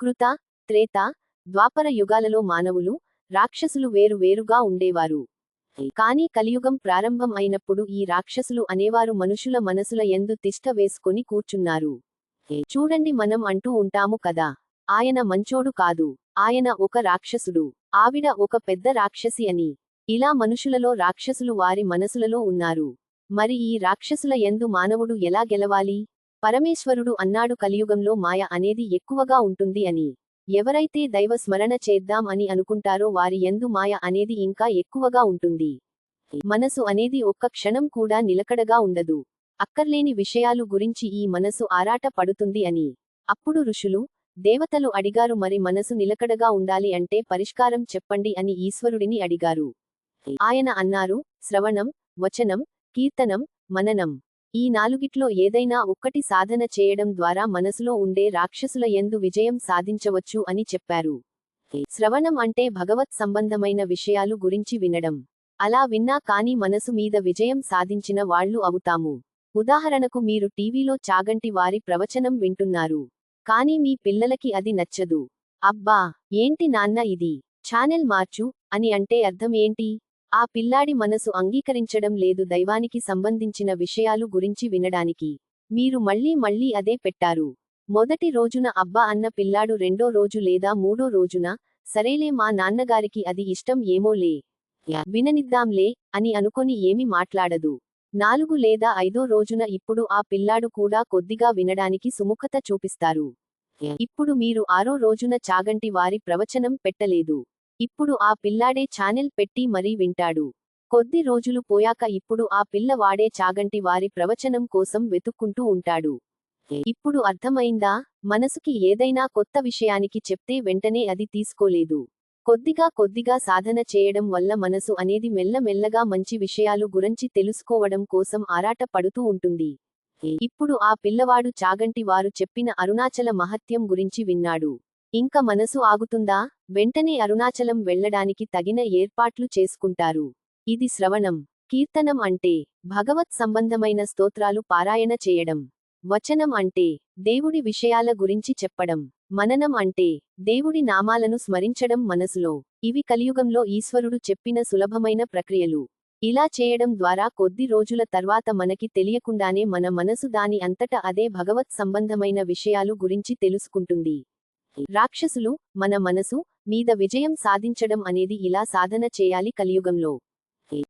కృత త్రేత ద్వాపర యుగాలలో మానవులు రాక్షసులు వేరు వేరుగా ఉండేవారు. కానీ కలియుగం ప్రారంభం అయినప్పుడు ఈ రాక్షసులు అనేవారు మనుషుల మనసుల ఎందు తిష్ట వేసుకొని కూర్చున్నారు. చూడండి మనం అంటూ ఉంటాము కదా. ఆయన మంచోడు కాదు. ఆయన ఒక రాక్షసుడు. ఆవిడ ఒక పెద్ద రాక్షసి అని. ఇలా మనుషులలో రాక్షసులు వారి మనసులలో ఉన్నారు. మరి ఈ రాక్షసుల ఎందు మానవుడు ఎలా గెలవాలి? పరమేశ్వరుడు అన్నాడు కలియుగంలో మాయ అనేది ఎక్కువగా ఉంటుంది అని. ఎవరైతే దైవ స్మరణ చేద్దాం అని అనుకుంటారో వారి ఎందు మాయ అనేది ఇంకా ఎక్కువగా ఉంటుంది. మనసు అనేది ఒక్క క్షణం కూడా నిలకడగా ఉండదు. అక్కర్లేని విషయాలు గురించి ఈ మనసు ఆరాట పడుతుంది అని. అప్పుడు ఋషులు దేవతలు అడిగారు మరి మనసు నిలకడగా ఉండాలి అంటే పరిష్కారం చెప్పండి అని ఈశ్వరుడిని అడిగారు. ఆయన అన్నారు శ్రవణం వచనం కీర్తనం మననం ఈ నాలుగిట్లో ఏదైనా ఒక్కటి సాధన చేయడం ద్వారా మనసులో ఉండే రాక్షసుల ఎందు విజయం సాధించవచ్చు అని చెప్పారు. శ్రవణం అంటే భగవత్ సంబంధమైన విషయాలు గురించి వినడం. అలా విన్నా కాని మనసు మీద విజయం సాధించిన వాళ్ళు అవుతాము. ఉదాహరణకు మీరు టీవీలో చాగంటి వారి ప్రవచనం వింటున్నారు. కానీ మీ పిల్లలకి అది నచ్చదు. అబ్బా! ఏంటి నాన్న ఇది? ఛానెల్ మార్చు అని అంటే అర్థం ఏంటి? ఆ పిల్లాడి మనసు అంగీకరించడం లేదు దైవానికి సంబంధించిన విషయాలు గురించి వినడానికి. మీరు మళ్ళీ మళ్ళీ అదే పెట్టారు. మొదటి రోజున అబ్బా అన్న పిల్లాడు రెండో రోజు లేదా మూడో రోజున సరేలే మా నాన్నగారికి అది ఇష్టం ఏమోలే విననిద్దాంలే అని అనుకొని ఏమి మాట్లాడదు. నాలుగు లేదా ఐదో రోజున ఇప్పుడు ఆ పిల్లాడు కూడా కొద్దిగా వినడానికి సుముఖత చూపిస్తారు. ఇప్పుడు మీరు ఆరో రోజున చాగంటి వారి ప్రవచనం పెట్టలేదు. ఇప్పుడు ఆ పిల్లాడే ఛానెల్ పెట్టి మరీ వింటాడు. కొద్ది రోజులు పోయాక ఇప్పుడు ఆ పిల్లవాడే చాగంటి వారి ప్రవచనం కోసం వెతుక్కుంటూ ఉంటాడు. ఇప్పుడు అర్థమైందా? మనసుకి ఏదైనా కొత్త విషయానికి చెప్తే వెంటనే అది తీసుకోలేదు. కొద్దిగా కొద్దిగా సాధన చేయడం వల్ల మనసు అనేది మెల్లమెల్లగా మంచి విషయాలు గురించి తెలుసుకోవడం కోసం ఆరాట పడుతూ ఉంటుంది. ఇప్పుడు ఆ పిల్లవాడు చాగంటి వారు చెప్పిన అరుణాచల మహత్యం గురించి విన్నాడు. ఇంక మనసు ఆగుతుందా? వెంటనే అరుణాచలం వెళ్ళడానికి తగిన ఏర్పాట్లు చేసుకుంటారు. ఇది శ్రవణం. కీర్తనం అంటే భగవత్ సంబంధమైన స్తోత్రాలు పారాయణ చేయడం. వచనం అంటే దేవుడి విషయాల గురించి చెప్పడం. మననం అంటే దేవుడి నామాలను స్మరించడం మనసులో. ఇవి కలియుగంలో ఈశ్వరుడు చెప్పిన సులభమైన ప్రక్రియలు. ఇలా చేయడం ద్వారా కొద్ది రోజుల తర్వాత మనకి తెలియకుండానే మన మనసు దాని అంతట అదే భగవత్ సంబంధమైన విషయాలు గురించి తెలుసుకుంటుంది. రాక్షసులు మన మనసు మీద విజయం సాధించడం అనేది ఇలా సాధన చేయాలి కలియుగంలో.